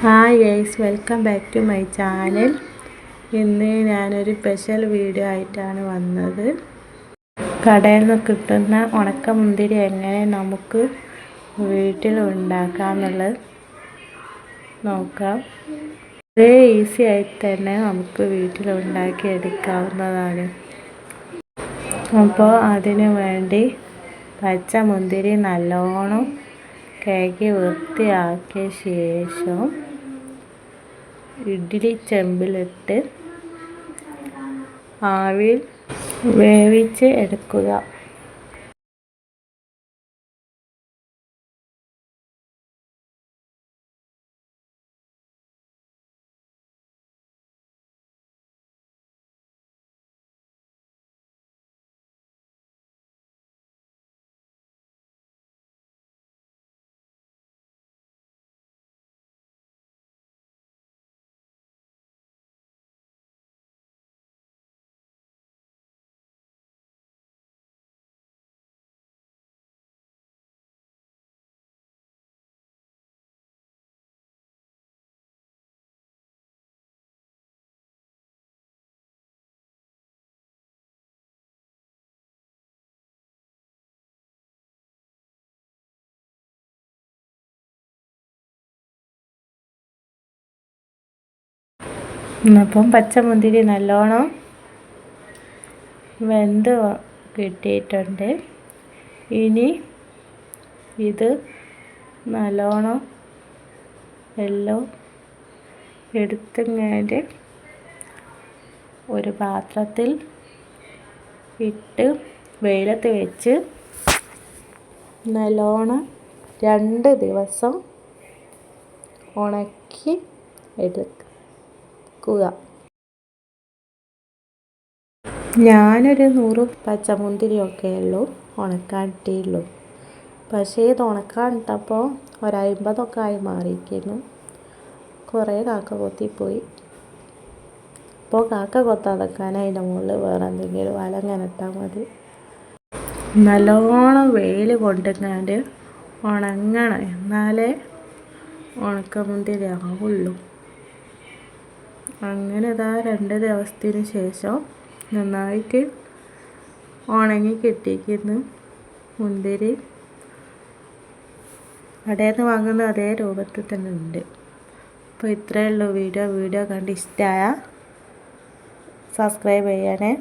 Hi guys welcome back to my channel ഇന്ന് ഞാനൊരു special video ആയിട്ടാണ് വന്നത്. കടയിൽ നിന്ന് കിട്ടുന്ന ഉണക്കമുന്തിരി എങ്ങനെ നമുക്ക് വീട്ടിൽ ഉണ്ടാക്കാമെന്നുള്ളത് നോക്കാം. വളരെ ഈസി ആയിട്ട് തന്നെ നമുക്ക് വീട്ടിൽ ഉണ്ടാക്കി എടുക്കാവുന്നതാണ് അപ്പോൾ അതിനു വേണ്ടി പച്ച മുന്തിരി നല്ലോണം കഴുകി വൃത്തിയാക്കിയ ശേഷം ഇഡ്ഡലി ചെമ്പിലിട്ട് ആവിയിൽ വേവിച്ച് എടുക്കുക. അപ്പം പച്ചമുന്തിരി നല്ലോണം വെന്ത് കിട്ടിയിട്ടുണ്ട്. ഇനി ഇത് നല്ലോണം എല്ലാം എടുത്തിങ്ങാണ്ട് ഒരു പാത്രത്തിൽ ഇട്ട് വെയിലത്ത് വെച്ച് നല്ലോണം രണ്ട് ദിവസം ഉണക്കി എടുക്കുക വെക്കുക ഞാനൊരു നൂറ് പച്ചമുന്തിരിയൊക്കെ ഉള്ളൂ ഉണക്കാൻ ഇട്ടിയുള്ളൂ പക്ഷേ ഇത് ഉണക്കാൻ ഇട്ടപ്പോൾ ഒരമ്പതൊക്കെ ആയി മാറിയിരിക്കുന്നു. കുറേ കാക്ക കൊത്തിപ്പോയി. അപ്പോൾ കാക്ക കൊത്താതെക്കാൻ അതിന്റെ മുകളിൽ വേറെ എന്തെങ്കിലും വല ഇട്ടാൽ മതി. നല്ലോണം വെയിൽ കൊണ്ടുങ്ങാണ്ട് ഉണങ്ങണം. എന്നാലേ ഉണക്കമുന്തിരി ആവുള്ളൂ. അങ്ങനെ ഇതാ രണ്ട് ദിവസത്തിന് ശേഷം നന്നായിട്ട് ഉണങ്ങി കിട്ടിയിരിക്കുന്നു മുന്തിരി. കടയിൽ നിന്ന് വാങ്ങുന്ന അതേ രൂപത്തിൽ തന്നെ ഉണ്ട്. അപ്പോൾ ഇത്രയേ ഉള്ളൂ വീഡിയോ. വീഡിയോ കണ്ട് ഇഷ്ടമായ സബ്സ്ക്രൈബ് ചെയ്യണേ.